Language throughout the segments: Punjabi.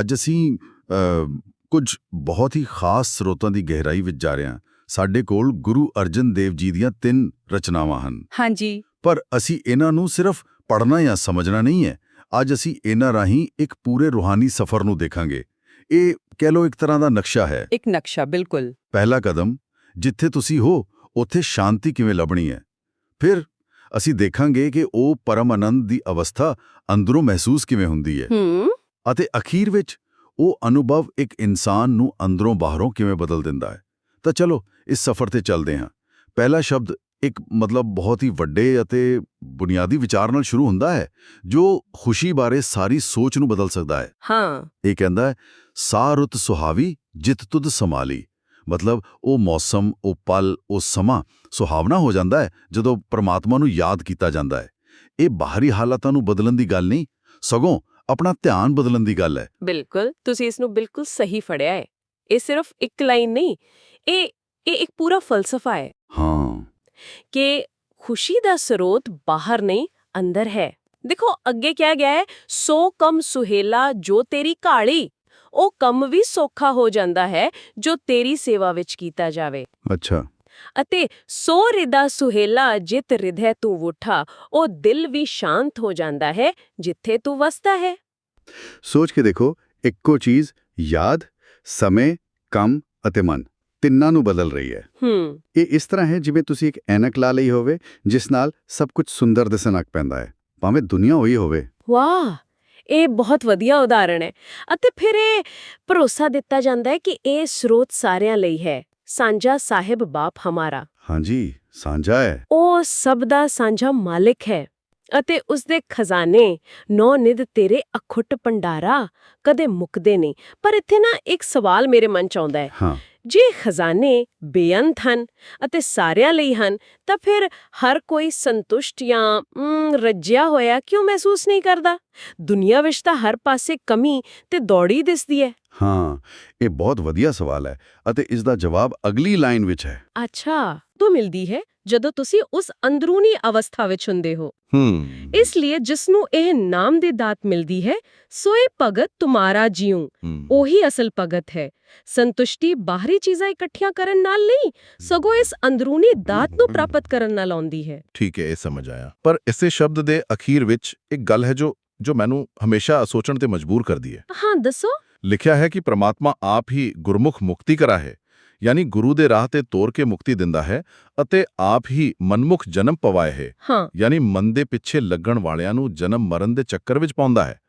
ਅੱਜ ਅਸੀਂ ਕੁਝ ਬਹੁਤ ਹੀ ਖਾਸ ਸਰੋਤਾਂ ਦੀ ਗਹਿਰਾਈ ਵਿੱਚ ਜਾ ਰਹੇ ਹਾਂ। ਸਾਡੇ ਕੋਲ ਗੁਰੂ ਅਰਜਨ ਦੇਵ ਜੀ ਦੀਆਂ ਤਿੰਨ ਰਚਨਾਵਾਂ ਹਨ। ਹਾਂਜੀ। ਪਰ ਅਸੀਂ ਇਹਨਾਂ ਨੂੰ ਸਿਰਫ ਪੜ੍ਹਨਾ ਜਾਂ ਸਮਝਣਾ ਨਹੀਂ ਹੈ। ਅੱਜ ਅਸੀਂ ਇਹਨਾਂ ਰਾਹੀਂ ਇੱਕ ਪੂਰੇ ਰੂਹਾਨੀ ਸਫ਼ਰ ਨੂੰ ਦੇਖਾਂਗੇ। ਇਹ ਕਹਿ ਲਓ ਇੱਕ ਤਰ੍ਹਾਂ ਦਾ ਨਕਸ਼ਾ ਹੈ। ਇੱਕ ਨਕਸ਼ਾ ਬਿਲਕੁਲ। ਪਹਿਲਾ ਕਦਮ ਜਿੱਥੇ ਤੁਸੀਂ ਹੋ ਉੱਥੇ ਸ਼ਾਂਤੀ ਕਿਵੇਂ ਲੱਭਣੀ ਹੈ? ਫਿਰ ਅਸੀਂ ਦੇਖਾਂਗੇ ਕਿ ਉਹ ਪਰਮ ਆਨੰਦ ਦੀ ਅਵਸਥਾ ਅੰਦਰੋਂ ਮਹਿਸੂਸ ਕਿਵੇਂ ਹੁੰਦੀ ਹੈ। ਹੂੰ। ਅਤੇ ਅਖੀਰ ਵਿੱਚ ਉਹ ਅਨੁਭਵ ਇੱਕ ਇਨਸਾਨ ਨੂੰ ਅੰਦਰੋਂ ਬਾਹਰੋਂ ਕਿਵੇਂ ਬਦਲ ਦਿੰਦਾ ਹੈ? ਤਾਂ ਚਲੋ ਇਸ ਸਫ਼ਰ ਤੇ ਚੱਲਦੇ ਹਾਂ। ਪਹਿਲਾ ਸ਼ਬਦ ਇੱਕ ਮਤਲਬ ਬਹੁਤ ਹੀ ਵੱਡੇ ਅਤੇ ਬੁਨਿਆਦੀ ਵਿਚਾਰ ਨਾਲ ਸ਼ੁਰੂ ਹੁੰਦਾ ਹੈ ਜੋ ਖੁਸ਼ੀ ਬਾਰੇ ਸਾਰੀ ਸੋਚ ਨੂੰ ਬਦਲ ਸਕਦਾ ਹੈ। ਹਾਂ। ਇਹ ਕਹਿੰਦਾ ਹੈ ਸਾਰੁਤ ਸੁਹਾਵੀ ਜਿਤ ਤੁਧ ਸਮਾਲੀ ਮਤਲਬ ਉਹ ਮੌਸਮ ਉਹ ਪਲ ਉਹ ਸਮਾਂ ਸੁਹਾਵਣਾ ਹੋ ਜਾਂਦਾ ਹੈ ਜਦੋਂ ਪ੍ਰਮਾਤਮਾ ਨੂੰ ਯਾਦ ਕੀਤਾ ਜਾਂਦਾ ਹੈ। ਇਹ ਬਾਹਰੀ ਹਾਲਾਤਾਂ ਨੂੰ ਬਦਲਣ ਦੀ ਗੱਲ ਨਹੀਂ ਸਗੋਂ ਆਪਣਾ ਧਿਆਨ ਬਦਲਣ ਦੀ ਗੱਲ ਹੈ। ਬਿਲਕੁਲ ਤੁਸੀਂ ਇਸ ਨੂੰ ਬਿਲਕੁਲ ਸਹੀ ਫੜਿਆ ਹੈ। ਇਹ ਸਿਰਫ ਇੱਕ ਲਾਈਨ ਨਹੀਂ ਇਹ ਇਹ ਇੱਕ ਪੂਰਾ ਫਲਸਫਾ ਹੈ। ਹਾਂ। ਕਿ ਖੁਸ਼ੀ ਦਾ ਸਰੋਤ ਬਾਹਰ ਨਹੀਂ ਅੰਦਰ ਹੈ। ਦੇਖੋ ਅੱਗੇ ਕਿਹਾ ਗਿਆ ਹੈ ਸੋ ਕਮ ਸੁਹੇਲਾ ਜੋ ਤੇਰੀ ਕਾਲੀ ਉਹ ਕੰਮ ਵੀ ਸੌਖਾ ਹੋ ਜਾਂਦਾ ਹੈ ਜੋ ਤੇਰੀ ਸੇਵਾ ਵਿੱਚ ਕੀਤਾ ਜਾਵੇ। ਅੱਛਾ। ਅਤੇ ਸੋ ਰਿਦਾ ਸੁਹੇਲਾ ਜਿਤ ਰਿਧੈ ਤੂੰ ਉਠਾ ਉਹ ਦਿਲ ਵੀ ਸ਼ਾਂਤ ਹੋ ਜਾਂਦਾ ਹੈ ਜਿੱਥੇ ਤੂੰ ਵਸਦਾ ਹੈ। ਸੋਚ ਕੇ ਦੇਖੋ ਇੱਕੋ ਚੀਜ਼ ਯਾਦ ਸਮੇਂ ਕੰਮ ਅਤੇ ਮਨ ਤਿੰਨਾਂ ਨੂੰ ਬਦਲ ਰਹੀ ਹੈ। ਹੂੰ। ਇਹ ਇਸ ਤਰ੍ਹਾਂ ਹੈ ਜਿਵੇਂ ਤੁਸੀਂ ਇੱਕ ਐਨਕ ਲਾ ਲਈ ਹੋਵੇ ਜਿਸ ਨਾਲ ਸਭ ਕੁਝ ਸੁੰਦਰ ਦਿਸਣ ਲੱਗ ਪੈਂਦਾ ਹੈ ਭਾਵੇਂ ਦੁਨੀਆ ਹੋਈ ਹੋਵੇ। ਵਾਹ! ਇਹ ਬਹੁਤ ਵਧੀਆ ਉਦਾਹਰਣ ਹੈ। ਅਤੇ ਫਿਰ ਇਹ ਭਰੋਸਾ ਦਿੱਤਾ ਜਾਂਦਾ ਹੈ ਕਿ ਇਹ ਸਰੋਤ ਸਾਰਿਆਂ ਲਈ ਹੈ। ਸਾਂਝਾ ਸਾਹਿਬ ਬਾਪ ਹਮਾਰਾ। ਹਾਂਜੀ ਸਾਂਝਾ ਹੈ। ਉਹ ਸਭ ਦਾ ਸਾਂਝਾ ਮਾਲਿਕ ਹੈ ਅਤੇ ਉਸ ਦੇ ਖਜ਼ਾਨੇ ਨੌ ਨਿਧ ਤੇਰੇ ਅਖੁੱਟ ਭੰਡਾਰਾ ਕਦੇ ਮੁੱਕਦੇ ਨਹੀਂ। ਪਰ ਇੱਥੇ ਨਾ ਇੱਕ ਸਵਾਲ ਮੇਰੇ ਮਨ ਚ ਆਉਂਦਾ ਹੈ। ਹਾਂ। ਜੇ ਖਜ਼ਾਨੇ ਬੇਅੰਤ ਹਨ ਅਤੇ ਸਾਰਿਆਂ ਲਈ ਹਨ ਤਾਂ ਫਿਰ ਹਰ ਕੋਈ ਸੰਤੁਸ਼ਟ ਜਾਂ ਰੱਜਿਆ ਹੋਇਆ ਕਿਉਂ ਮਹਿਸੂਸ ਨਹੀਂ ਕਰਦਾ? ਦੁਨੀਆ ਵਿੱਚ ਤਾਂ ਹਰ ਪਾਸੇ ਕਮੀ ਤੇ ਦੌੜੀ ਦਿਸਦੀ ਹੈ। ਹਾਂ ਇਹ ਬਹੁਤ ਵਧੀਆ ਸਵਾਲ ਹੈ ਅਤੇ ਇਸ ਦਾ ਜਵਾਬ ਅਗਲੀ ਲਾਈਨ ਵਿੱਚ ਹੈ। ਅੱਛਾ ਤੂੰ ਮਿਲਦੀ ਹੈ ਜਦੋਂ ਤੁਸੀਂ ਉਸ ਅੰਦਰੂਨੀ ਅਵਸਥਾ ਵਿੱਚ ਹੁੰਦੇ ਹੋ। ਹੂੰ ਇਸ ਲਈ ਜਿਸ ਨੂੰ ਇਹ ਨਾਮ ਦੀ ਦਾਤ ਮਿਲਦੀ ਹੈ ਸੋਏ ਭਗਤ ਤੁਮਾਰਾ ਜਿਉ ਉਹੀ ਅਸਲ ਭਗਤ ਹੈ। ਸੰਤੁਸ਼ਟੀ ਬਾਹਰੀ ਚੀਜ਼ਾਂ ਇਕੱਠੀਆਂ ਕਰਨ ਨਾਲ ਨਹੀਂ ਸਗੋਂ ਇਸ ਅੰਦਰੂਨੀ ਦਾਤ ਨੂੰ ਪ੍ਰਾਪਤ ਕਰਨ ਨਾਲ ਆਉਂਦੀ ਹੈ। ਠੀਕ ਹੈ ਇਹ ਸਮਝ ਆਇਆ। ਪਰ ਇਸੇ ਸ਼ਬਦ ਦੇ ਅਖੀਰ ਵਿੱਚ ਇੱਕ ਗੱਲ ਹੈ ਜੋ ਜੋ ਮੈਨੂੰ ਹਮੇਸ਼ਾ ਸੋਚਣ ਤੇ ਮਜਬੂਰ ਕਰਦੀ ਹੈ। ਹਾਂ ਦੱਸੋ। ਲਿਖਿਆ ਹੈ ਕਿ ਪ੍ਰਮਾਤਮਾ ਆਪ ਹੀ ਗੁਰਮੁਖ ਮੁਕਤੀ ਕਰਾ ਹੈ ਯਾਨੀ ਗੁਰੂ ਦੇ ਰਾਹ ਤੇ ਤੋਰ ਕੇ ਮੁਕਤੀ ਦਿੰਦਾ ਹੈ ਅਤੇ ਆਪ ਹੀ ਮਨਮੁਖ ਜਨਮ ਪਵਾਏ ਹੈ। ਹਾਂ। ਯਾਨੀ ਮਨ ਦੇ ਪਿੱਛੇ ਲੱਗਣ ਵਾਲਿਆਂ ਨੂੰ ਜਨਮ ਮਰਨ ਦੇ ਚੱਕਰ ਵਿੱਚ ਪਾਉਂਦਾ ਹੈ।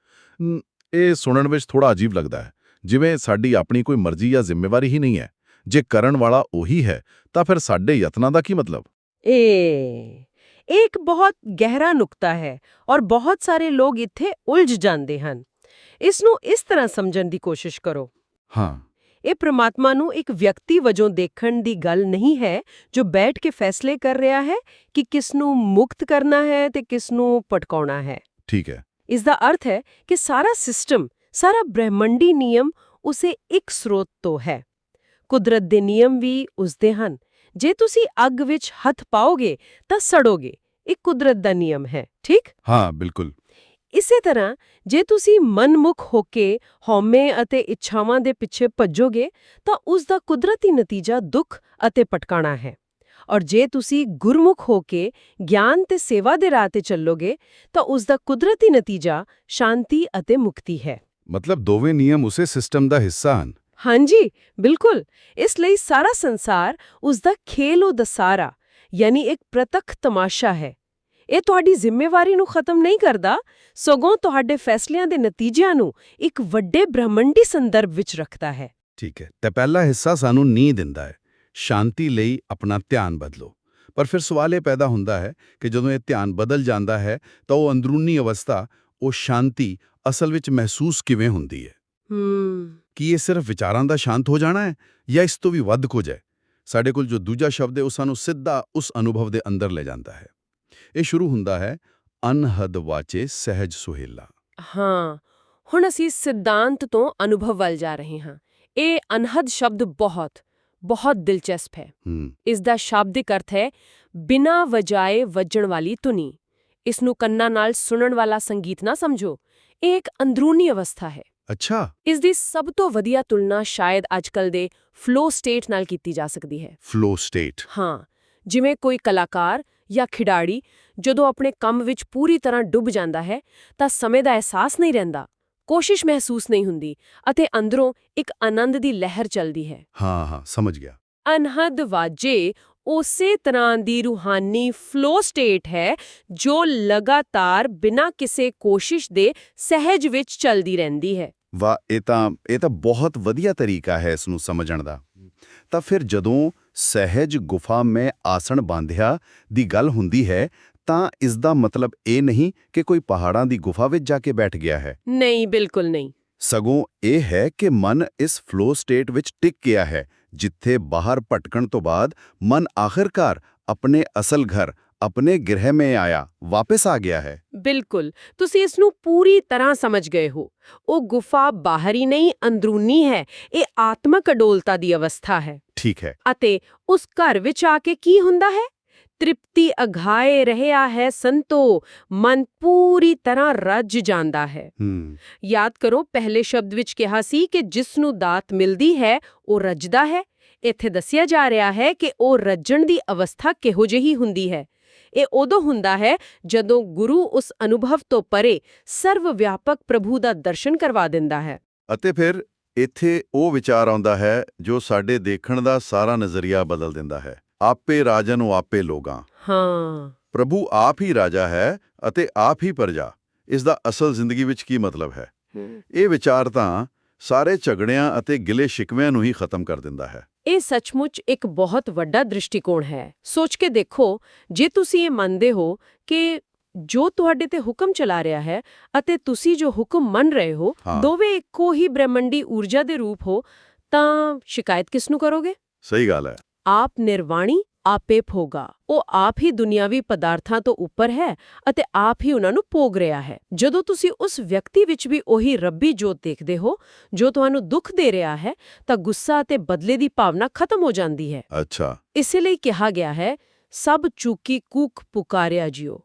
ਇਹ ਸੁਣਨ ਵਿੱਚ ਥੋੜਾ ਅਜੀਬ ਲੱਗਦਾ ਹੈ ਜਿਵੇਂ ਸਾਡੀ ਆਪਣੀ ਕੋਈ ਮਰਜ਼ੀ ਜਾਂ ਜ਼ਿੰਮੇਵਾਰੀ ਹੀ ਨਹੀਂ ਹੈ। ਜੇ ਕਰਨ ਵਾਲਾ ਉਹੀ ਹੈ ਤਾਂ ਫਿਰ ਸਾਡੇ ਯਤਨਾਂ ਦਾ ਕੀ ਮਤਲਬ? ਇਹ ਇੱਕ ਬਹੁਤ ਗਹਿਰਾ ਨੁਕਤਾ ਹੈ ਔਰ ਬਹੁਤ ਸਾਰੇ ਲੋਕ ਇੱਥੇ ਉਲਝ ਜਾਂਦੇ ਹਨ। ਇਸ ਨੂੰ ਇਸ ਤਰ੍ਹਾਂ ਸਮਝਣ ਦੀ ਕੋਸ਼ਿਸ਼ ਕਰੋ। ਹਾਂ। ਇਹ ਪ੍ਰਮਾਤਮਾ ਨੂੰ ਇੱਕ ਵਿਅਕਤੀ ਵਜੋਂ ਦੇਖਣ ਦੀ ਗੱਲ ਨਹੀਂ ਹੈ ਜੋ ਬੈਠ ਕੇ ਫੈਸਲੇ ਕਰ ਰਿਹਾ ਹੈ ਕਿ ਕਿਸ ਨੂੰ ਮੁਕਤ ਕਰਨਾ ਹੈ ਤੇ ਕਿਸ ਨੂੰ ਪਟਕਾਉਣਾ ਹੈ। ਠੀਕ ਹੈ। ਇਸ ਦਾ ਅਰਥ ਹੈ ਕਿ ਸਾਰਾ ਸਿਸਟਮ ਸਾਰਾ ਬ੍ਰਹਿਮੰਡੀ ਨਿਯਮ ਉਸੇ ਇੱਕ ਸਰੋਤ ਤੋਂ ਹੈ। ਕੁਦਰਤ ਦੇ ਨਿਯਮ ਵੀ ਉਸਦੇ ਹਨ। ਜੇ ਤੁਸੀਂ ਅੱਗ ਵਿੱਚ ਹੱਥ ਪਾਓਗੇ ਤਾਂ ਸੜੋਗੇ। ਇਹ ਕੁਦਰਤ ਦਾ ਨਿਯਮ ਹੈ ਠੀਕ? ਹਾਂ ਬਿਲਕੁਲ। ਇਸੇ ਤਰ੍ਹਾਂ ਜੇ ਤੁਸੀਂ ਮਨਮੁਖ ਹੋ ਕੇ ਹਉਮੈ ਅਤੇ ਇੱਛਾਵਾਂ ਦੇ ਪਿੱਛੇ ਭੱਜੋਗੇ ਤਾਂ ਉਸ ਦਾ ਕੁਦਰਤੀ ਨਤੀਜਾ ਦੁੱਖ ਅਤੇ ਪਟਕਾਣਾ ਹੈ। ਔਰ ਜੇ ਤੁਸੀਂ ਗੁਰਮੁਖ ਹੋ ਕੇ ਗਿਆਨ ਤੇ ਸੇਵਾ ਦੇ ਰਾਹ ਤੇ ਚੱਲੋਗੇ ਤਾਂ ਉਸ ਦਾ ਕੁਦਰਤੀ ਨਤੀਜਾ ਸ਼ਾਂਤੀ ਅਤੇ ਮੁਕਤੀ ਹੈ। ਮਤਲਬ ਦੋਵੇਂ ਨਿਯਮ ਉਸੇ ਸਿਸਟਮ ਦਾ ਹਿੱਸਾ ਹਨ। ਹਾਂਜੀ ਬਿਲਕੁਲ। ਇਸ ਲਈ ਸਾਰਾ ਸੰਸਾਰ ਉਸ ਦਾ ਖੇਲ ਦਸਾਰਾ ਯਾਨੀ ਇੱਕ ਪ੍ਰਤੱਖ ਤਮਾਸ਼ਾ ਹੈ। ਇਹ ਤੁਹਾਡੀ ਜ਼ਿੰਮੇਵਾਰੀ ਨੂੰ ਖਤਮ ਨਹੀਂ ਕਰਦਾ ਸਗੋਂ ਤੁਹਾਡੇ ਫੈਸਲਿਆਂ ਦੇ ਨਤੀਜਿਆਂ ਨੂੰ ਇੱਕ ਵੱਡੇ ਬ੍ਰਹਮੰਡੀ ਸੰਦਰਭ ਵਿੱਚ ਰੱਖਦਾ ਹੈ। ਠੀਕ ਹੈ ਤੇ ਪਹਿਲਾ ਹਿੱਸਾ ਸਾਨੂੰ ਨੀਂਹ ਦਿੰਦਾ ਹੈ। ਸ਼ਾਂਤੀ ਲਈ ਆਪਣਾ ਧਿਆਨ ਬਦਲੋ। ਪਰ ਫਿਰ ਸਵਾਲ ਇਹ ਪੈਦਾ ਹੁੰਦਾ ਹੈ ਕਿ ਜਦੋਂ ਇਹ ਧਿਆਨ ਬਦਲ ਜਾਂਦਾ ਹੈ ਤਾਂ ਉਹ ਅੰਦਰੂਨੀ ਅਵਸਥਾ ਉਹ ਸ਼ਾਂਤੀ ਅਸਲ ਵਿੱਚ ਮਹਿਸੂਸ ਕਿਵੇਂ ਹੁੰਦੀ ਹੈ? ਹੂੰ। ਕੀ ਇਹ ਸਿਰਫ ਵਿਚਾਰਾਂ ਦਾ ਸ਼ਾਂਤ ਹੋ ਜਾਣਾ ਹੈ ਜਾਂ ਇਸ ਤੋਂ ਵੀ ਵੱਧ ਕੁਝ ਹੈ? ਸਾਡੇ ਕੋਲ ਜੋ ਦੂਜਾ ਸ਼ਬਦ ਹੈ ਉਹ ਸਾਨੂੰ ਸਿੱਧਾ ਉਸ ਅਨੁਭਵ ਦੇ ਅੰਦਰ ਲੈ ਜਾਂਦਾ ਹੈ। ਇਹ ਸ਼ੁਰੂ ਹੁੰਦਾ ਹੈ ਅਨਹਦ ਵਾਚੇ ਸਹਿਜ ਸੁਹੇਲਾ। ਹਾਂ ਹੁਣ ਅਸੀਂ ਸਿਧਾਂਤ ਤੋਂ ਅਨੁਭਵ ਵੱਲ ਜਾ ਰਹੇ ਹਾਂ। ਇਹ ਅਨਹਦ ਸ਼ਬਦ ਬਹੁਤ ਬਹੁਤ ਦਿਲਚਸਪ ਹੈ। ਇਸ ਦਾ ਸ਼ਾਬਦਿਕ ਅਰਥ ਹੈ ਬਿਨਾ ਵਜਾਏ ਵੱਜਣ ਵਾਲੀ ਧੁਨੀ। ਇਸ ਨੂੰ ਕੰਨਾਂ ਨਾਲ ਸੁਣਨ ਵਾਲਾ ਸੰਗੀਤ ਨਾ ਸਮਝੋ। ਇਹ ਇੱਕ ਅੰਦਰੂਨੀ ਅਵਸਥਾ ਹੈ। ਅੱਛਾ। ਇਸ ਦੀ ਸਭ ਤੋਂ ਵਧੀਆ ਤੁਲਨਾ ਸ਼ਾਇਦ ਅੱਜਕੱਲ ਦੇ ਫਲੋ ਸਟੇਟ ਨਾਲ ਕੀਤੀ ਜਾ ਸਕਦੀ ਹੈ। ਫਲੋ ਸਟੇਟ ਹਾਂ ਜਿਵੇਂ ਕੋਈ ਕਲਾਕਾਰ ਜਾਂ ਖਿਡਾਰੀ ਜਦੋਂ ਆਪਣੇ ਕੰਮ ਵਿੱਚ ਪੂਰੀ ਤਰ੍ਹਾਂ ਡੁੱਬ ਜਾਂਦਾ ਹੈ ਤਾਂ ਸਮੇਂ ਦਾ ਅਹਿਸਾਸ ਨਹੀਂ ਰਹਿੰਦਾ ਕੋਸ਼ਿਸ਼ ਮਹਿਸੂਸ ਨਹੀਂ ਹੁੰਦੀ ਅਤੇ ਅੰਦਰੋਂ ਇੱਕ ਆਨੰਦ ਦੀ ਲਹਿਰ ਚੱਲਦੀ ਹੈ। ਹਾਂ ਹਾਂ ਸਮਝ ਗਿਆ। ਅਨਹਦ ਵਾਜੇ ਉਸੇ ਤਰ੍ਹਾਂ ਦੀ ਰੂਹਾਨੀ ਫਲੋ ਸਟੇਟ ਹੈ ਜੋ ਲਗਾਤਾਰ ਬਿਨਾਂ ਕਿਸੇ ਕੋਸ਼ਿਸ਼ ਦੇ ਸਹਿਜ ਵਿੱਚ ਚੱਲਦੀ ਰਹਿੰਦੀ ਹੈ। ਵਾ ਇਹ ਤਾਂ ਇਹ ਤਾਂ ਬਹੁਤ ਵਧੀਆ ਤਰੀਕਾ ਹੈ ਇਸ ਨੂੰ ਸਮਝਣ ਦਾ। ਤਾਂ ਫਿਰ ਜਦੋਂ ਸਹਿਜ ਗੁਫਾ ਮੈਂ ਆਸਣ ਬਾਂਧਿਆ ਦੀ ਗੱਲ ਹੁੰਦੀ ਹੈ ਤਾਂ ਇਸ ਦਾ ਮਤਲਬ ਇਹ ਨਹੀਂ ਕਿ ਕੋਈ ਪਹਾੜਾਂ ਦੀ ਗੁਫਾ ਵਿੱਚ ਜਾ ਕੇ ਬੈਠ ਗਿਆ ਹੈ। ਨਹੀਂ ਬਿਲਕੁਲ ਨਹੀਂ। ਸਗੋਂ ਇਹ ਹੈ ਕਿ ਮਨ ਇਸ ਫਲੋ ਸਟੇਟ ਵਿੱਚ ਟਿਕ ਗਿਆ ਹੈ ਜਿੱਥੇ ਬਾਹਰ ਭਟਕਣ ਤੋਂ ਬਾਅਦ ਮਨ ਆਖਿਰਕਾਰ ਆਪਣੇ ਅਸਲ ਘਰ ਆਪਣੇ ਗ੍ਰਹਿ ਮੇ ਆਇਆ ਵਾਪਸ ਆ ਗਿਆ ਹੈ। ਬਿਲਕੁਲ। ਤੁਸੀਂ ਇਸ ਨੂੰ ਪੂਰੀ ਤਰ੍ਹਾਂ ਸਮਝ ਗਏ ਹੋ। ਉਹ ਗੁਫਾ ਬਾਹਰੀ ਨਹੀਂ ਅੰਦਰੂਨੀ ਹੈ। ਇਹ ਆਤਮਕ ਅਡੋਲਤਾ ਦੀ ਅਵਸਥਾ ਹੈ। ਠੀਕ ਹੈ। ਅਤੇ ਉਸ ਘਰ ਵਿੱਚ ਆ ਕੇ ਕੀ ਹੁੰਦਾ ਹੈ? ਤ੍ਰਿਪਤੀ ਅਘਾਏ ਰਹਿਆ ਹੈ ਸੰਤੋ ਮਨ ਪੂਰੀ ਤਰ੍ਹਾਂ ਰੱਜ ਜਾਂਦਾ ਹੈ। ਯਾਦ ਕਰੋ ਪਹਿਲੇ ਸ਼ਬਦ ਵਿੱਚ ਕਿਹਾ ਸੀ ਕਿ ਜਿਸ ਨੂੰ ਦਾਤ ਮਿਲਦੀ ਹੈ ਉਹ ਰੱਜਦਾ ਹੈ। ਇੱਥੇ ਦੱਸਿਆ ਜਾ ਰਿਹਾ ਹੈ ਕਿ ਉਹ ਰੱਜਣ ਦੀ ਅਵਸਥਾ ਕਿਹੋ ਜਿਹੀ ਹੁੰਦੀ ਹੈ। ਇਹ ਉਦੋਂ ਹੁੰਦਾ ਹੈ ਜਦੋਂ ਗੁਰੂ ਉਸ ਅਨੁਭਵ ਤੋਂ ਪਰੇ ਸਰਵ ਵਿਆਪਕ ਪ੍ਰਭੂ ਦਾ ਦਰਸ਼ਨ ਕਰਵਾ ਦਿੰਦਾ ਹੈ। ਅਤੇ ਫਿਰ ਇੱਥੇ ਉਹ ਵਿਚਾਰ ਆਉਂਦਾ ਹੈ ਜੋ ਸਾਡੇ ਦੇਖਣ ਦਾ ਸਾਰਾ ਨਜ਼ਰੀਆ ਬਦਲ ਦਿੰਦਾ ਹੈ। ਆਪੇ ਰਾਜਨ ਉਹ ਆਪੇ ਲੋਗਾਂ। ਹਾਂ। ਪ੍ਰਭੂ ਆਪ ਹੀ ਰਾਜਾ ਹੈ ਅਤੇ ਆਪ ਹੀ ਪ੍ਰਜਾ। ਇਸ ਦਾ ਅਸਲ ਜ਼ਿੰਦਗੀ ਵਿੱਚ ਕੀ ਮਤਲਬ ਹੈ। ਇਹ ਵਿਚਾਰ ਤਾਂ ਸਾਰੇ ਝਗੜਿਆਂ ਅਤੇ ਗਿਲੇ ਸ਼ਿਕਵਿਆਂ ਨੂੰ ਹੀ ਖਤਮ ਕਰ ਦਿੰਦਾ ਹੈ। ਇਹ ਸੱਚਮੁੱਚ ਇੱਕ ਬਹੁਤ ਵੱਡਾ ਦ੍ਰਿਸ਼ਟੀਕੋਣ ਹੈ। ਸੋਚ ਕੇ ਦੇਖੋ ਜੇ ਤੁਸੀਂ ਇਹ ਮੰਨਦੇ ਹੋ ਕਿ ਜੋ ਤੁਹਾਡੇ ਤੇ ਹੁਕਮ ਚਲਾ ਰਿਹਾ ਹੈ ਅਤੇ ਤੁਸੀਂ ਜੋ ਹੁਕਮ ਮੰਨ ਰਹੇ ਹੋ ਹਾਂ। ਦੋਵੇਂ ਇੱਕੋ ਹੀ ਬ੍ਰਹਮੰਡੀ ਊਰਜਾ ਦੇ ਰੂਪ ਹੋ ਤਾਂ ਸ਼ਿਕਾਇਤ ਕਿਸ ਨੂੰ ਕਰੋਗੇ? ਸਹੀ ਗੱਲ ਹੈ। ਆਪ ਨਿਰਵਾਣੀ ਆਪੇ ਭੋਗਾ। ਉਹ ਆਪ ਹੀ ਦੁਨਿਆਵੀ ਪਦਾਰਥਾਂ ਤੋਂ ਉੱਪਰ ਹੈ ਅਤੇ ਆਪ ਹੀ ਉਹਨਾਂ ਨੂੰ ਭੋਗ ਰਿਹਾ ਹੈ। ਜਦੋਂ ਤੁਸੀਂ ਉਸ ਵਿਅਕਤੀ ਵਿੱਚ ਵੀ ਉਹੀ ਰੱਬੀ ਜੋਤ ਦੇਖਦੇ ਹੋ ਜੋ ਤੁਹਾਨੂੰ ਦੁੱਖ ਦੇ ਰਿਹਾ ਹੈ ਤਾਂ ਗੁੱਸਾ ਅਤੇ ਬਦਲੇ ਦੀ ਭਾਵਨਾ ਖਤਮ ਹੋ ਜਾਂਦੀ ਹੈ। ਅੱਛਾ। ਇਸੇ ਲਈ ਕਿਹਾ ਗਿਆ ਹੈ ਸਭ ਚੂਕੀ ਕੂਕ ਪੁਕਾਰਿਆ ਜਿਓ।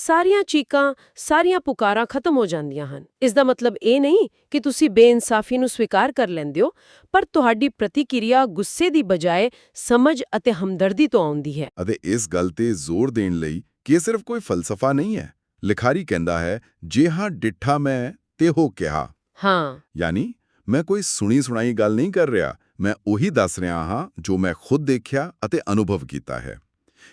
ਸਾਰੀਆਂ ਚੀਕਾਂ ਸਾਰੀਆਂ ਪੁਕਾਰਾਂ ਖਤਮ ਹੋ ਜਾਂਦੀਆਂ ਹਨ। ਇਸ ਦਾ ਮਤਲਬ ਇਹ ਨਹੀਂ ਕਿ ਤੁਸੀਂ ਬੇਇਨਸਾਫੀ ਨੂੰ ਸਵੀਕਾਰ ਕਰ ਲੈਂਦੇ ਹੋ ਪਰ ਤੁਹਾਡੀ ਪ੍ਰਤੀਕਿਰਿਆ ਗੁੱਸੇ ਦੀ ਬਜਾਏ ਸਮਝ ਅਤੇ ਹਮਦਰਦੀ ਤੋਂ ਆਉਂਦੀ ਹੈ। ਅਤੇ ਇਸ ਗੱਲ ਤੇ ਜ਼ੋਰ ਦੇਣ ਲਈ ਕਿ ਇਹ ਸਿਰਫ ਕੋਈ ਫਲਸਫਾ ਨਹੀਂ ਹੈ। ਲਿਖਾਰੀ ਕਹਿੰਦਾ ਹੈ ਜੇ ਹਾਂ ਡਿੱਠਾ ਮੈਂ ਤੇ ਹੋ ਕਿਹਾ। ਹਾਂ। ਯਾਨੀ ਮੈਂ ਕੋਈ ਸੁਣੀ ਸੁਣਾਈ ਗੱਲ ਨਹੀਂ ਕਰ ਰਿਹਾ ਮੈਂ ਉਹੀ ਦੱਸ ਰਿਹਾ ਹਾਂ ਜੋ ਮੈਂ ਖੁਦ ਦੇਖਿਆ ਅਤੇ ਅਨੁਭਵ ਕੀਤਾ ਹੈ।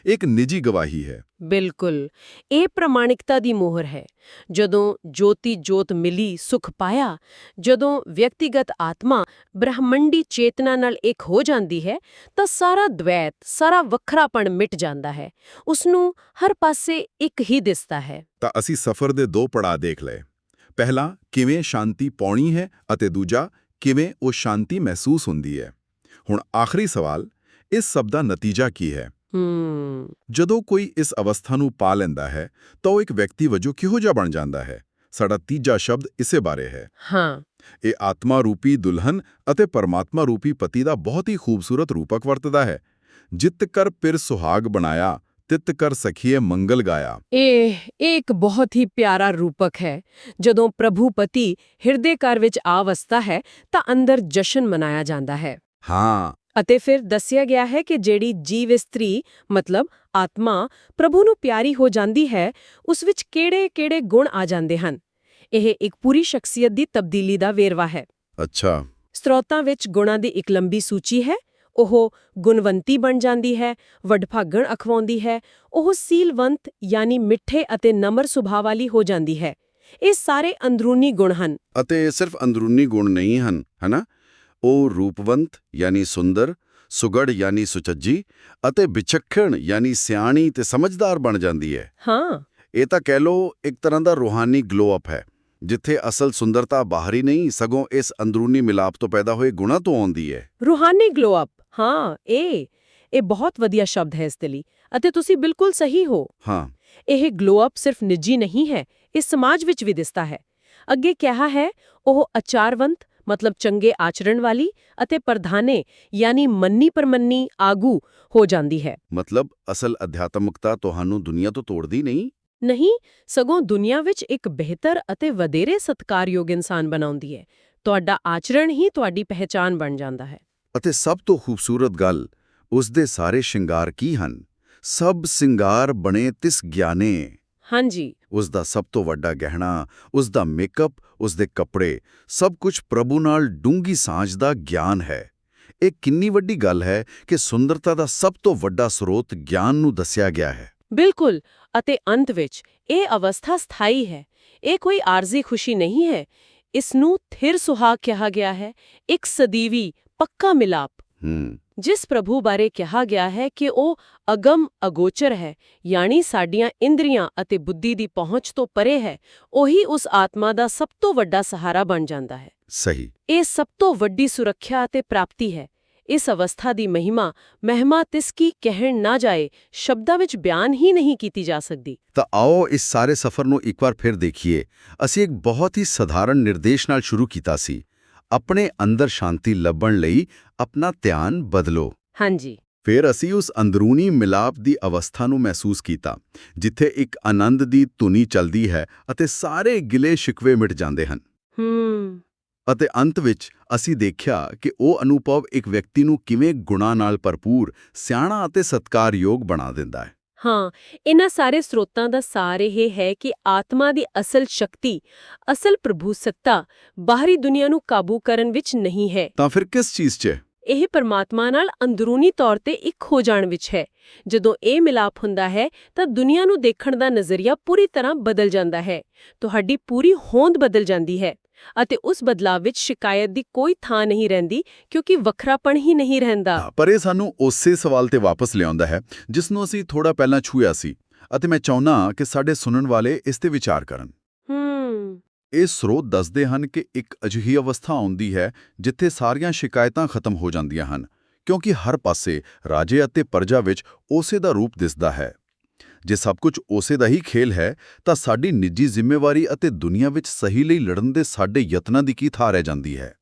ਇੱਕ ਨਿੱਜੀ ਗਵਾਹੀ ਹੈ। ਬਿਲਕੁਲ। ਇਹ ਪ੍ਰਮਾਣਿਕਤਾ ਦੀ ਮੋਹਰ ਹੈ। ਜਦੋਂ ਜੋਤੀ ਜੋਤ ਮਿਲੀ ਸੁਖ ਪਾਇਆ ਜਦੋਂ ਵਿਅਕਤੀਗਤ ਆਤਮਾ ਬ੍ਰਹਮੰਡੀ ਚੇਤਨਾ ਨਾਲ ਇੱਕ ਹੋ ਜਾਂਦੀ ਹੈ ਤਾਂ ਸਾਰਾ ਦ્વੈਤ ਸਾਰਾ ਵੱਖਰਾਪਣ ਮਿਟ ਜਾਂਦਾ ਹੈ। ਉਸ ਨੂੰ ਹਰ ਪਾਸੇ ਇੱਕ ਹੀ ਦਿਸਦਾ ਹੈ। ਤਾਂ ਅਸੀਂ ਸਫ਼ਰ ਦੇ ਦੋ ਪੜਾਅ ਦੇਖ ਲਏ। ਪਹਿਲਾ ਕਿਵੇਂ ਸ਼ਾਂਤੀ ਪਾਉਣੀ ਹੈ ਅਤੇ ਦੂਜਾ ਕਿਵੇਂ ਉਹ ਸ਼ਾਂਤੀ ਮਹਿਸੂਸ ਹੁੰਦੀ ਹੈ। ਹੁਣ ਆਖਰੀ ਸਵਾਲ ਇਸ ਸਭ ਦਾ ਨਤੀਜਾ ਕੀ ਹੈ? ਹੂੰ। ਜਦੋਂ ਕੋਈ ਇਸ ਅਵਸਥਾ ਨੂੰ ਪਾ ਲੈਂਦਾ ਹੈ ਤਾਂ ਉਹ ਇੱਕ ਵਿਅਕਤੀ ਵਜੋਂ ਕਿਹੋ ਜਿਹਾ ਬਣ ਜਾਂਦਾ ਹੈ? ਸਾਡਾ ਤੀਜਾ ਸ਼ਬਦ ਇਸੇ ਬਾਰੇ ਹੈ। ਹਾਂ। ਇਹ ਆਤਮਾ ਰੂਪੀ ਦੁਲਹਨ ਅਤੇ ਪਰਮਾਤਮਾ ਰੂਪੀ ਪਤੀ ਦਾ ਬਹੁਤ ਹੀ ਖੂਬਸੂਰਤ ਰੂਪਕ ਵਰਤਦਾ ਹੈ। ਜਿਤ ਕਰ ਪਿਰ ਸੁਹਾਗ ਬਣਾਇਆ ਤਿਤ ਕਰ ਸਖੀਏ ਮੰਗਲ ਗਾਇਆ। ਇਹ ਇਹ ਇੱਕ ਬਹੁਤ ਹੀ ਪਿਆਰਾ ਰੂਪਕ ਹੈ। ਜਦੋਂ ਪ੍ਰਭੂ ਪਤੀ ਹਿਰਦੇ ਘਰ ਵਿੱਚ ਆ ਵਸਦਾ ਹੈ ਤਾਂ ਅੰਦਰ ਜਸ਼ਨ ਮਨਾਇਆ ਜਾਂਦਾ ਹੈ। ਹਾਂ। ਅਤੇ ਫਿਰ ਦੱਸਿਆ ਗਿਆ ਹੈ ਕਿ ਜਿਹੜੀ ਜੀਵ ਇਸਤਰੀ ਮਤਲਬ ਆਤਮਾ ਪ੍ਰਭੂ ਨੂੰ ਪਿਆਰੀ ਹੋ ਜਾਂਦੀ ਹੈ ਉਸ ਵਿੱਚ ਕਿਹੜੇ-ਕਿਹੜੇ ਗੁਣ ਆ ਜਾਂਦੇ ਹਨ? ਇਹ ਇੱਕ ਪੂਰੀ ਸ਼ਖਸੀਅਤ ਦੀ ਤਬਦੀਲੀ ਦਾ ਵੇਰਵਾ ਹੈ। ਅੱਛਾ। ਸਰੋਤਾਂ ਵਿੱਚ ਗੁਣਾਂ ਦੀ ਇੱਕ ਲੰਬੀ ਸੂਚੀ ਹੈ ਉਹ ਗੁਣਵੰਤੀ ਬਣ ਜਾਂਦੀ ਹੈ ਵਡਭਾਗਣ ਅਖਵਾਉਂਦੀ ਹੈ ਉਹ ਸੀਲਵੰਤ ਯਾਨੀ ਮਿੱਠੇ ਅਤੇ ਨਮਰ ਸੁਭਾਅ ਵਾਲੀ ਹੋ ਜਾਂਦੀ ਹੈ। ਇਹ ਸਾਰੇ ਅੰਦਰੂਨੀ ਗੁਣ ਹਨ। ਅਤੇ ਇਹ ਸਿਰਫ ਅੰਦਰੂਨੀ ਗੁਣ ਨਹੀਂ ਹਨ ਹਨਾ? ਉਹ ਰੂਪਵੰਤ ਯਾਨੀ ਸੁੰਦਰ ਸੁਗੜ ਯਾਨੀ ਸੁਚੱਜੀ ਅਤੇ ਵਿਚਖਣ ਯਾਨੀ ਸਿਆਣੀ ਤੇ ਸਮਝਦਾਰ ਬਣ ਜਾਂਦੀ ਹੈ। ਹਾਂ। ਇਹ ਤਾਂ ਕਹਿ ਲੋ ਇੱਕ ਤਰ੍ਹਾਂ ਦਾ ਰੂਹਾਨੀ ਗਲੋ ਅਪ ਹੈ ਜਿੱਥੇ ਅਸਲ ਸੁੰਦਰਤਾ ਬਾਹਰੀ ਨਹੀਂ ਸਗੋਂ ਇਸ ਅੰਦਰੂਨੀ ਮਿਲਾਪ ਤੋਂ ਪੈਦਾ ਹੋਏ ਗੁਣਾਂ ਤੋਂ ਆਉਂਦੀ ਹੈ। ਰੂਹਾਨੀ ਗਲੋ ਅਪ ਹਾਂ ਇਹ ਇਹ ਬਹੁਤ ਵਧੀਆ ਸ਼ਬਦ ਹੈ ਇਸ ਲਈ ਅਤੇ ਤੁਸੀਂ ਬਿਲਕੁਲ ਸਹੀ ਹੋ। ਹਾਂ। ਇਹ ਗਲੋ ਅਪ ਸਿਰਫ ਨਿੱਜੀ ਨਹੀਂ ਹੈ ਇਹ ਸਮਾਜ ਵਿੱਚ ਵੀ ਦਿਸਦਾ ਹੈ। ਅੱਗੇ ਕਿਹਾ ਹੈ ਉਹ ਅਚਾਰਵੰਤ ਮਤਲਬ ਚੰਗੇ ਆਚਰਣ ਵਾਲੀ ਅਤੇ ਪ੍ਰਧਾਨੇ ਯਾਨੀ ਮੰਨੀ ਪਰਮੰਨੀ ਆਗੂ ਹੋ ਜਾਂਦੀ ਹੈ। ਮਤਲਬ ਅਸਲ ਅਧਿਆਤਮਕਤਾ ਤੁਹਾਨੂੰ ਦੁਨੀਆ ਤੋਂ ਤੋੜਦੀ ਨਹੀਂ? ਨਹੀਂ ਸਗੋਂ ਦੁਨੀਆ ਵਿੱਚ ਇੱਕ ਬਿਹਤਰ ਅਤੇ ਵਧੇਰੇ ਸਤਕਾਰਯੋਗ ਇਨਸਾਨ ਬਣਾਉਂਦੀ ਹੈ। ਤੁਹਾਡਾ ਆਚਰਣ ਹੀ ਤੁਹਾਡੀ ਪਹਿਚਾਨ ਬਣ ਜਾਂਦਾ ਹੈ। ਅਤੇ ਸਭ ਤੋਂ ਖੂਬਸੂਰਤ ਗੱਲ ਉਸ ਦੇ ਸਾਰੇ ਸ਼ਿੰਗਾਰ ਕੀ ਹਨ? ਸਭ ਸਿੰਗਾਰ ਬਣੇ ਤਿਸ ਗਿਆਨੇ। ਹਾਂਜੀ। ਉਸ ਦਾ ਸਭ ਤੋਂ ਵੱਡਾ ਗਹਿਣਾ ਉਸ ਦਾ ਮੇਕਅਪ ਉਸ ਦੇ ਕੱਪੜੇ ਸਭ ਕੁਝ ਪ੍ਰਭੂ ਨਾਲ ਡੂੰਗੀ ਸਾਂਝ ਦਾ ਗਿਆਨ ਹੈ। ਇਹ ਕਿੰਨੀ ਵੱਡੀ ਗੱਲ ਹੈ ਕਿ ਸੁੰਦਰਤਾ ਦਾ ਸਭ ਤੋਂ ਵੱਡਾ ਸਰੋਤ ਗਿਆਨ ਨੂੰ ਦੱਸਿਆ ਗਿਆ ਹੈ। ਬਿਲਕੁਲ ਅਤੇ ਅੰਤ ਵਿੱਚ ਇਹ ਅਵਸਥਾ ਸਥਾਈ ਹੈ। ਇਹ ਕੋਈ ਆਰਜ਼ੀ ਖੁਸ਼ੀ ਨਹੀਂ ਹੈ। ਇਸ ਨੂੰ ਥਿਰ ਸੁਹਾਗ ਕਿਹਾ ਗਿਆ ਹੈ ਇੱਕ ਸਦੀਵੀ ਪੱਕਾ ਮਿਲਾਪ। ਹੂੰ। ਜਿਸ ਪ੍ਰਭੂ ਬਾਰੇ ਕਿਹਾ ਗਿਆ ਹੈ ਕਿ ਉਹ ਅਗਮ ਅਗੋਚਰ ਹੈ ਯਾਨੀ ਸਾਡੀਆਂ ਇੰਦਰੀਆਂ ਅਤੇ ਬੁੱਧੀ ਦੀ ਪਹੁੰਚ ਤੋਂ ਪਰੇ ਹੈ ਉਹੀ ਉਸ ਆਤਮਾ ਦਾ ਸਭ ਤੋਂ ਵੱਡਾ ਸਹਾਰਾ ਬਣ ਜਾਂਦਾ ਹੈ। ਸਹੀ। ਇਹ ਸਭ ਤੋਂ ਵੱਡੀ ਸੁਰੱਖਿਆ ਅਤੇ ਪ੍ਰਾਪਤੀ ਹੈ। ਇਸ ਅਵਸਥਾ ਦੀ ਮਹਿਮਾ ਮਹਿਮਾ ਤਿਸ ਕੀ ਕਹਿਣ ਨਾ ਜਾਏ ਸ਼ਬਦਾਂ ਵਿੱਚ ਬਿਆਨ ਹੀ ਨਹੀਂ ਕੀਤੀ ਜਾ ਸਕਦੀ। ਤਾਂ ਆਓ ਇਸ ਸਾਰੇ ਸਫ਼ਰ ਨੂੰ ਇੱਕ ਵਾਰ ਫਿਰ ਦੇਖੀਏ। ਅਸੀਂ ਇੱਕ ਬਹੁਤ ਹੀ ਸਧਾਰਨ ਨਿਰਦੇਸ਼ ਨਾਲ ਸ਼ੁਰੂ ਕੀਤਾ ਸੀ। ਆਪਣੇ ਅੰਦਰ ਸ਼ਾਂਤੀ ਲੱਭਣ ਲਈ ਆਪਣਾ ਧਿਆਨ ਬਦਲੋ। ਹਾਂਜੀ। ਫਿਰ ਅਸੀਂ ਉਸ ਅੰਦਰੂਨੀ ਮਿਲਾਪ ਦੀ ਅਵਸਥਾ ਨੂੰ ਮਹਿਸੂਸ ਕੀਤਾ ਜਿੱਥੇ ਇੱਕ ਆਨੰਦ ਦੀ ਧੁਨੀ ਚੱਲਦੀ ਹੈ ਅਤੇ ਸਾਰੇ ਗਿਲੇ ਸ਼ਿਕਵੇ ਮਿਟ ਜਾਂਦੇ ਹਨ। ਹੂੰ। ਅਤੇ ਅੰਤ ਵਿੱਚ ਅਸੀਂ ਦੇਖਿਆ ਕਿ ਉਹ ਅਨੁਭਵ ਇੱਕ ਵਿਅਕਤੀ ਨੂੰ ਕਿਵੇਂ ਗੁਣਾਂ ਨਾਲ ਭਰਪੂਰ ਸਿਆਣਾ ਅਤੇ ਸਤਕਾਰਯੋਗ ਬਣਾ ਦਿੰਦਾ ਹੈ। ਹਾਂ ਇਹਨਾਂ ਸਾਰੇ ਸਰੋਤਾਂ ਦਾ ਸਾਰ ਇਹ ਹੈ ਕਿ ਆਤਮਾ ਦੀ ਅਸਲ ਸ਼ਕਤੀ ਅਸਲ ਪ੍ਰਭੂ ਸੱਤਾ ਬਾਹਰੀ ਦੁਨੀਆ ਨੂੰ ਕਾਬੂ ਕਰਨ ਵਿੱਚ ਨਹੀਂ ਹੈ। ਤਾਂ ਫਿਰ ਕਿਸ ਚੀਜ਼ 'ਚ? ਹੈ? ਇਹ ਪਰਮਾਤਮਾ ਨਾਲ ਅੰਦਰੂਨੀ ਤੌਰ ਤੇ ਇੱਕ ਹੋ ਜਾਣ ਵਿੱਚ ਹੈ। ਜਦੋਂ ਇਹ ਮਿਲਾਪ ਹੁੰਦਾ ਹੈ ਤਾਂ ਦੁਨੀਆ ਨੂੰ ਦੇਖਣ ਦਾ ਨਜ਼ਰੀਆ ਪੂਰੀ ਤਰ੍ਹਾਂ ਬਦਲ ਜਾਂਦਾ ਹੈ। ਤੁਹਾਡੀ ਪੂਰੀ ਹੋਂਦ ਬਦਲ ਜਾਂਦੀ ਹੈ। ਅਤੇ ਉਸ ਬਦਲਾਅ ਵਿੱਚ ਸ਼ਿਕਾਇਤ ਦੀ ਕੋਈ ਥਾਂ ਨਹੀਂ ਰਹਿੰਦੀ ਕਿਉਂਕਿ ਵੱਖਰਾਪਣ ਹੀ ਨਹੀਂ ਰਹਿੰਦਾ। ਪਰ ਇਹ ਸਾਨੂੰ ਉਸੇ ਸਵਾਲ ਤੇ ਵਾਪਸ ਲਿਆਉਂਦਾ ਹੈ ਜਿਸ ਨੂੰ ਅਸੀਂ ਥੋੜਾ ਪਹਿਲਾਂ ਛੂਇਆ ਸੀ ਅਤੇ ਮੈਂ ਚਾਹੁੰਦਾ ਕਿ ਸਾਡੇ ਸੁਣਨ ਵਾਲੇ ਇਸ ਤੇ ਵਿਚਾਰ ਕਰਨ। ਹੂੰ। ਇਹ ਸਰੋਤ ਦੱਸਦੇ ਹਨ ਕਿ ਇੱਕ ਅਜਿਹੀ ਅਵਸਥਾ ਆਉਂਦੀ ਹੈ ਜਿੱਥੇ ਸਾਰੀਆਂ ਸ਼ਿਕਾਇਤਾਂ ਖਤਮ ਹੋ ਜਾਂਦੀਆਂ ਹਨ ਕਿਉਂਕਿ ਹਰ ਪਾਸੇ ਰਾਜੇ ਅਤੇ ਪ੍ਰਜਾ ਵਿੱਚ ਉਸੇ ਦਾ ਰੂਪ ਦਿਸਦਾ ਹੈ। ਜੇ ਸਭ ਕੁਝ ਉਸੇ ਦਾ ਹੀ ਖੇਲ ਹੈ, ਤਾਂ ਸਾਡੀ ਨਿੱਜੀ ਜ਼ਿੰਮੇਵਾਰੀ ਅਤੇ ਦੁਨੀਆ ਵਿੱਚ ਸਹੀ ਲਈ ਲੜਨ ਦੇ ਸਾਡੇ ਯਤਨਾਂ ਦੀ ਕੀ ਥਾਂ ਰਹਿ ਜਾਂਦੀ ਹੈ?